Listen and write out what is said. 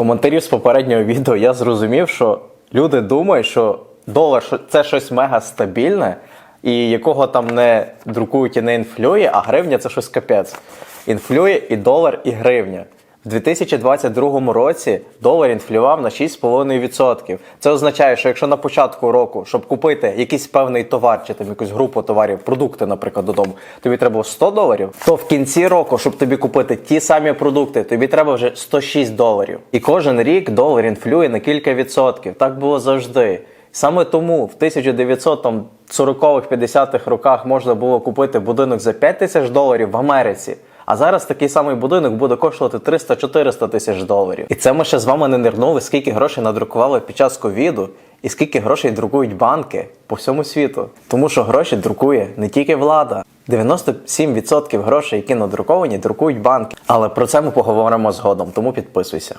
коментарів з попереднього відео я зрозумів, що люди думають, що долар це щось мега стабільне, і якого там не друкують і не інфлює, а гривня це щось капець. Інфлює і долар, і гривня. В 2022 році долар інфлював на 6,5%. Це означає, що якщо на початку року, щоб купити якийсь певний товар чи там якусь групу товарів, продукти, наприклад, додому, тобі треба було 100 доларів, то в кінці року, щоб тобі купити ті самі продукти, тобі треба вже 106 доларів. І кожен рік долар інфлює на кілька відсотків. Так було завжди. Саме тому в 1940-50-х роках можна було купити будинок за 5 тисяч доларів в Америці. А зараз такий самий будинок буде коштувати 300-400 тисяч доларів. І це ми ще з вами не нирнули, скільки грошей надрукували під час ковіду, і скільки грошей друкують банки по всьому світу. Тому що гроші друкує не тільки влада. 97% грошей, які надруковані, друкують банки. Але про це ми поговоримо згодом, тому підписуйся.